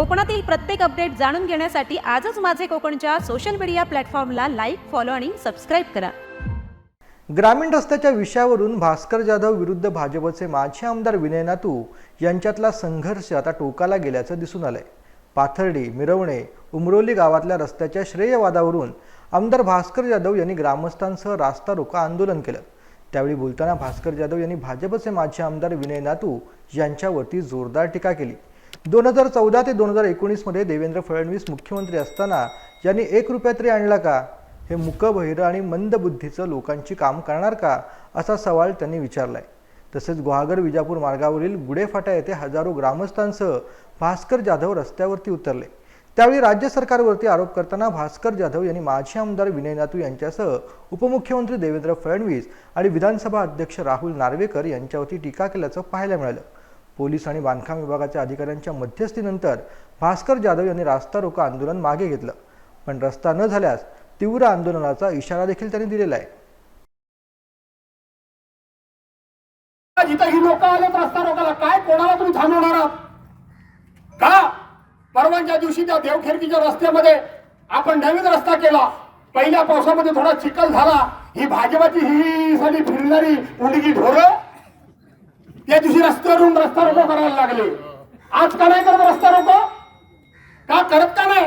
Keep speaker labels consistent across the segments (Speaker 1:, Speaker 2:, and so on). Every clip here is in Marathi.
Speaker 1: कोकणातील प्रत्येक अपडेट जाणून घेण्यासाठी आजच माझे कोकणच्या सोशल मीडिया प्लॅटफॉर्मला लाईक फॉलो आणि सबस्क्राईब करा.
Speaker 2: ग्रामीण रस्त्याच्या विषयावरून भास्कर जाधव विरुद्ध भाजपचे माजी आमदार विनय नातू यांच्यातला संघर्ष आता टोकाला गेल्याचं दिसून आलंय. पाथर्डी मिरवणे उमरोली गावातल्या रस्त्याच्या श्रेयवादावरून आमदार भास्कर जाधव यांनी ग्रामस्थांसह रास्ता रोका आंदोलन केलं. त्यावेळी बोलताना भास्कर जाधव यांनी भाजपचे माजी आमदार विनय नातू यांच्यावरती जोरदार टीका केली. दोन हजार चौदा ते दोन हजार एकोणीसमध्ये देवेंद्र फडणवीस मुख्यमंत्री असताना यांनी एक रुपया तरी आणला का? हे मुकबहिरं आणि मंदबुद्धीचं लोकांची काम करणार का? असा सवाल त्यांनी विचारलाय. तसेच गुहागर विजापूर मार्गावरील गुडेफाटा येथे हजारो ग्रामस्थांसह भास्कर जाधव रस्त्यावरती उतरले. त्यावेळी राज्य सरकारवरती आरोप करताना भास्कर जाधव यांनी माजी आमदार विनय नातू यांच्यासह उपमुख्यमंत्री देवेंद्र फडणवीस आणि विधानसभा अध्यक्ष राहुल नार्वेकर यांच्यावरती टीका केल्याचं पाहायला मिळालं. पोलीस आणि बांधकाम विभागाच्या अधिकाऱ्यांच्या मध्यस्थीनंतर भास्कर जाधव यांनी रास्ता रोका आंदोलन मागे घेतलं. पण रस्ता न झाल्यास तीव्र आंदोलनाचा इशारा देखील त्यांनी दिलेला आहे.
Speaker 3: जिथं ही लोक आले रस्ता रोकाला काय कोणाला तुम्ही थांबवणार आहात? का? परवांच्या दिवशी त्या देवखेरकीच्या रस्त्यामध्ये आपण नवीन रस्ता केला. पहिल्या पावसामध्ये थोडा चिखल झाला. ही भाजपाची ही साली फिरणारी उंडगी ढोरं त्या दिवशी रस्त्यावरून रस्ता रोको करायला लागले. आज का नाही करत रस्ता रोको? का करत का नाही?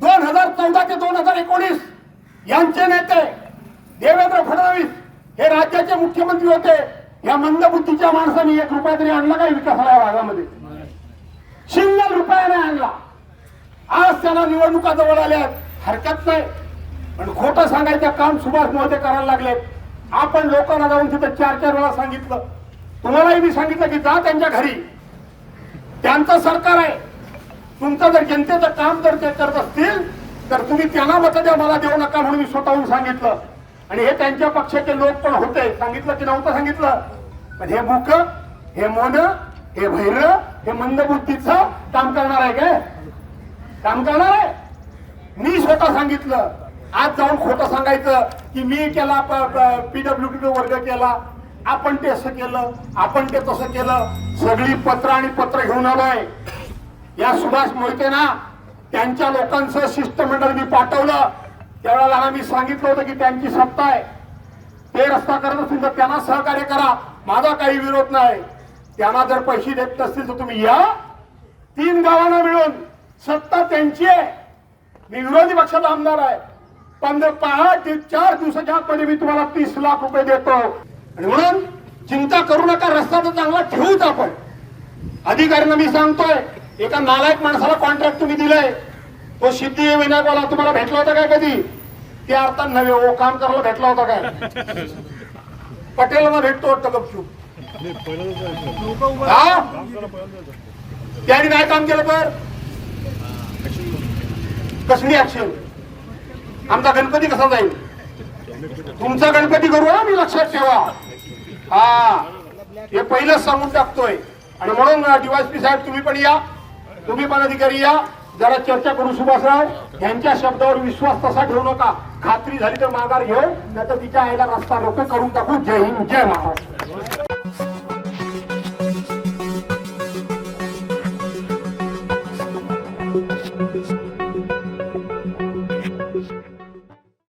Speaker 3: दोन हजार चौदा ते दोन हजार एकोणीस यांचे नेते देवेंद्र फडणवीस हे राज्याचे मुख्यमंत्री होते. या मंदबुद्धीच्या माणसाने एक रुपया तरी आणला काय विकासाला या भागामध्ये? शिंगल रुपयाने आणला. आज त्याला निवडणुका जवळ आल्या हरकत नाही. पण खोटं सांगायचं काम सुभाष मोहिते करायला लागले आपण लोकांना जाऊन तिथं चार चार वेळा सांगितलं. तुम्हालाही मी सांगितलं की जा त्यांच्या घरी. त्यांचं सरकार आहे. तुमचं जर जनतेचं काम जर ते करत असतील तर तुम्ही त्यांना मत द्या मला देऊ नका म्हणून मी स्वतःहून सांगितलं. आणि हे त्यांच्या पक्षाचे लोक पण होते. सांगितलं की नव्हतं सांगितलं. पण हे बुक हे मोन हे भैर हे मंदबुद्धीचं काम करणार आहे काय? काम करणार आहे? मी स्वतः सांगितलं. आज जाऊन खोटं सांगायचं की मी केला पीडब्ल्यू डी वर्ग केला. आपण ते असं केलं आपण ते तसं केलं सगळी पत्र आणि पत्र घेऊन आलोय. या सुभाष मोहितेना त्यांच्या लोकांचं शिष्टमंडळ मी पाठवलं. त्यावेळेला आम्ही सांगितलं होतं की त्यांची सत्ता आहे. ते रस्ता करत असतील तर त्यांना सहकार्य करा. माझा काही विरोध नाही. त्यांना जर पैसे देत नसतील तर तुम्ही या. तीन गावांना मिळून सत्ता त्यांची आहे. मी विरोधी पक्षाचा आमदार आहे. पंधरा पाच ते चार दिवसाच्या आतमध्ये मी तुम्हाला तीस लाख रुपये देतो. आणि म्हणून चिंता करू नका रस्ता तर चांगला ठेवूच आपण. अधिकाऱ्यांना मी सांगतोय एका नालायक माणसाला कॉन्ट्रॅक्ट तुम्ही दिलाय. तो सिद्धी विनायकवाला तुम्हाला भेटला होता काय कधी? त्या अर्थात नव्हे ओ काम करायला भेटला होता काय? पटेलला भेटतो वाटतं गपचूप. त्याने काय काम केलं तर? कसली ऍक्शन आमचा गणपती कसा जाईल? तुमचा गणपती करू हा मी लक्षात ठेवा. हा हे पहिलंच सांगून टाकतोय. आणि म्हणून डीवायसपी साहेब तुम्ही पण या. तुम्ही पण अधिकारी या. जरा चर्चा करू सुभाषराव. यांच्या शब्दावर विश्वास तसा ठेवू नका. खात्री झाली तर माघार घेऊ नाही तर तिच्या आईला रस्ता रोखे करून टाकू. जय हिंद जय महाराष्ट्र.